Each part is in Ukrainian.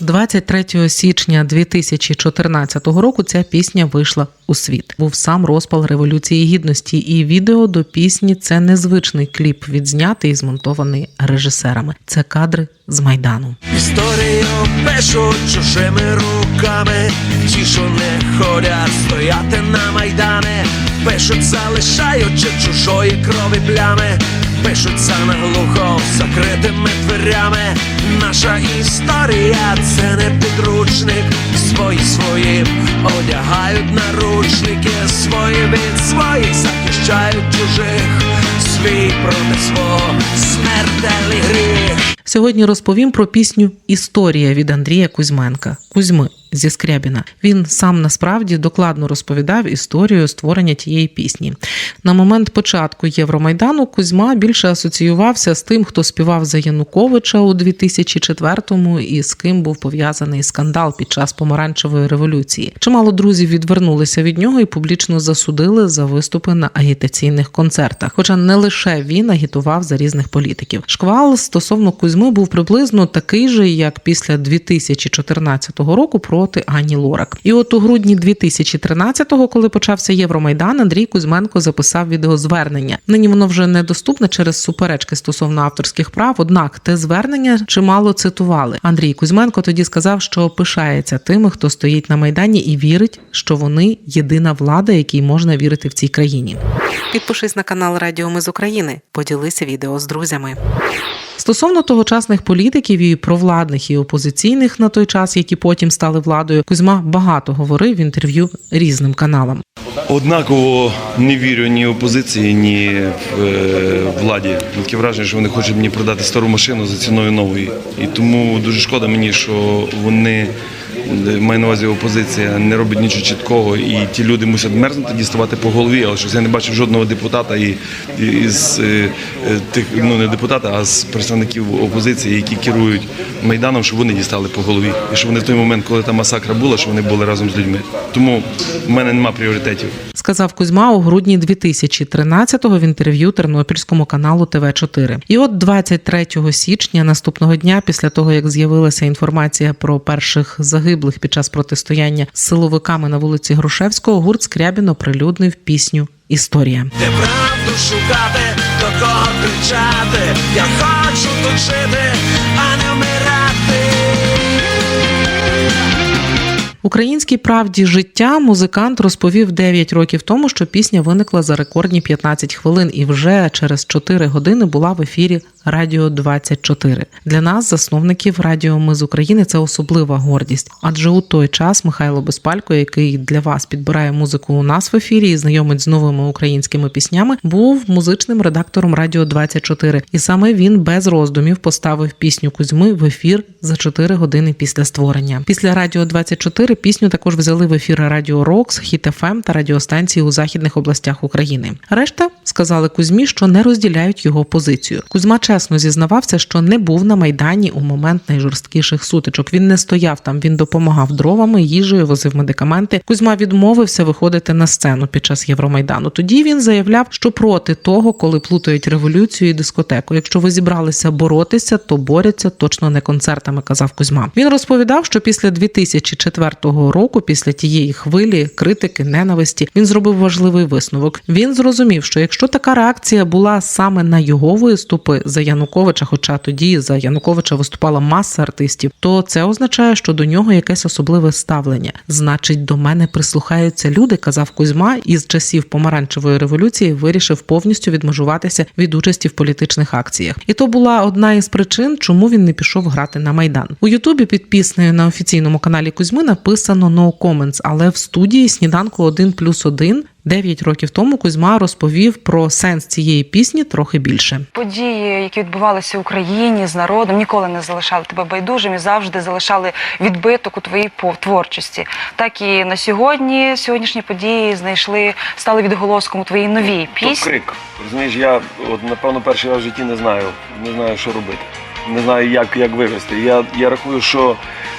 23 січня 2014 року ця пісня вийшла у світ. Був сам розпал революції гідності, і відео до пісні це незвичний кліп, відзнятий і змонтований режисерами. Це кадри з майдану. Історію пишуть чужими руками, ті, що не ходять стояти на майдани, пишуть, залишаючи чужої крові плями, пишуться наглухо закритими дверями. Наша історія це не підручник, свої свої одягають наручники, свої від своїх захищають чужих, свій проти свого смертельний гріх. Сьогодні розповім про пісню Історія від Андрія Кузьменка. Кузьми зі Скрябіна. Він сам насправді докладно розповідав історію створення тієї пісні. На момент початку Євромайдану Кузьма більше асоціювався з тим, хто співав за Януковича у 2004-му і з ким був пов'язаний скандал під час помаранчевої революції. Чимало друзів відвернулися від нього і публічно засудили за виступи на агітаційних концертах. Хоча не лише він агітував за різних політиків. Шквал стосовно Кузьми був приблизно такий же, як після 2014 року проти Ані Лорак. І от у грудні 2013-го, коли почався Євромайдан, Андрій Кузьменко записав відеозвернення. Нині воно вже недоступне через суперечки стосовно авторських прав. Однак те звернення чимало цитували. Андрій Кузьменко тоді сказав, що пишається тими, хто стоїть на майдані і вірить, що вони єдина влада, якій можна вірити в цій країні. Підпишись на канал Радіо Ми з України. Поділися відео з друзями. Стосовно тогочасних політиків і провладних і опозиційних на той час, які потім стали владою, Кузьма багато говорив в інтерв'ю різним каналам. Однаково не вірю ні опозиції, ні в е, владі. Таке враження, що вони хочуть мені продати стару машину за ціною нової. І тому дуже шкода мені, що вони е, маю на увазі опозиція не робить нічого чіткого, і ті люди мусять мерзнути, діставати по голові. Але щось я не бачив жодного депутата і, і е, е, тих, ну не депутата, а з представників опозиції, які керують майданом, щоб вони дістали по голові. І що вони в той момент, коли та масакра була, що вони були разом з людьми. Тому в мене немає пріоритетів. Сказав Кузьма у грудні 2013-го в інтерв'ю тернопільському каналу ТВ 4 І от 23 січня наступного дня, після того як з'явилася інформація про перших загиблих під час протистояння з силовиками на вулиці Грушевського, гурт Скрябін оприлюднив пісню Історія. Де правду шукати, до кого кричати, я хочу тут жити, а не вмирати. Українській правді життя музикант розповів 9 років тому, що пісня виникла за рекордні 15 хвилин і вже через 4 години була в ефірі Радіо 24. Для нас, засновників Радіо Ми з України, це особлива гордість. Адже у той час Михайло Безпалько, який для вас підбирає музику у нас в ефірі і знайомить з новими українськими піснями, був музичним редактором Радіо 24. І саме він без роздумів поставив пісню Кузьми в ефір за 4 години після створення. Після Радіо 24 пісню також взяли в ефір Радіо Рокс, Хіт ФМ та радіостанції у західних областях України. Решта сказали Кузьмі, що не розділяють його позицію. Кузьма чесно зізнавався, що не був на майдані у момент найжорсткіших сутичок. Він не стояв там, він допомагав дровами, їжею, возив медикаменти. Кузьма відмовився виходити на сцену під час Євромайдану. Тоді він заявляв, що проти того, коли плутають революцію і дискотеку. Якщо ви зібралися боротися, то борються точно не концертами, казав Кузьма. Він розповідав, що після 2004 року, після тієї хвилі критики, ненависті, він зробив важливий висновок. Він зрозумів, що якщо така реакція була саме на його виступи за Януковича, хоча тоді за Януковича виступала маса артистів, то це означає, що до нього якесь особливе ставлення. Значить, до мене прислухаються люди, казав Кузьма, і з часів помаранчевої революції вирішив повністю відмежуватися від участі в політичних акціях. І то була одна із причин, чому він не пішов грати на майдан. У Ютубі під піснею на офіційному каналі Кузьми написано «No comments», але в студії сніданку 1 плюс 1 9 років тому Кузьма розповів про сенс цієї пісні трохи більше. Події, які відбувалися в Україні з народом, ніколи не залишали тебе байдужим і завжди залишали відбиток у твоїй по- творчості. Так і на сьогодні сьогоднішні події знайшли, стали відголоском у твоїй новій То пісні. крик. Розумієш, я от напевно перший раз в житті не знаю, не знаю, що робити. Не знаю, як, як вивести. Я, я рахую, що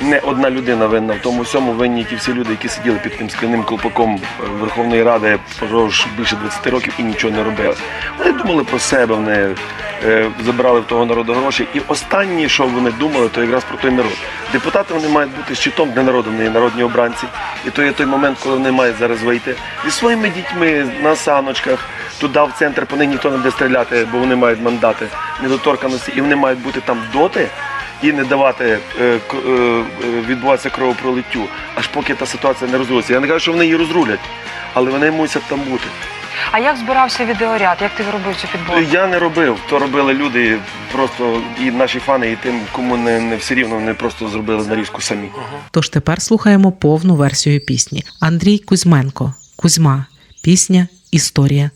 не одна людина винна в тому всьому винні ті всі люди, які сиділи під тим скляним колпаком е, Верховної Ради впродовж більше 20 років і нічого не робили. Вони думали про себе, вони е, забирали в того народу гроші. І останнє, що вони думали, то якраз про той народ. Депутати вони мають бути щитом для народу, є народні обранці. І то є той момент, коли вони мають зараз вийти зі своїми дітьми на саночках, туди в центр, по них ніхто не буде стріляти, бо вони мають мандати недоторканості, і вони мають бути там доти і не давати е, к- е, е, відбуватися кровопролиттю, аж поки та ситуація не розрулиться. Я не кажу, що вони її розрулять, але вони мусять там бути. А як збирався відеоряд? Як ти робив цю підборку? Я не робив, то робили люди, просто і наші фани, і тим, кому не, не все рівно, вони просто зробили нарізку самі. Тож тепер слухаємо повну версію пісні. Андрій Кузьменко, Кузьма, пісня Історія.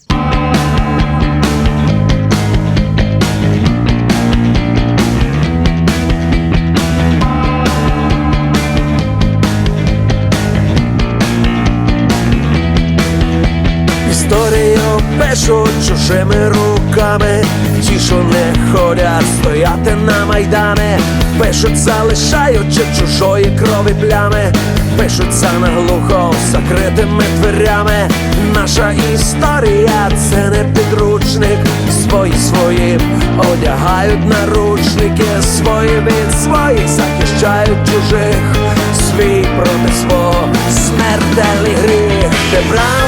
Пишуть чужими руками, ті, що не ходять, стояти на майдани, пишуть, залишаючи чужої крові плями, пишуться наглухо закритими дверями. Наша історія це не підручник, свої свої одягають наручники, свої від своїх захищають чужих, свій проти свого смертельний гріх, де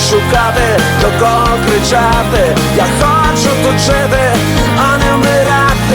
шукати, до кого кричати, я хочу тут жити, а не вмирати.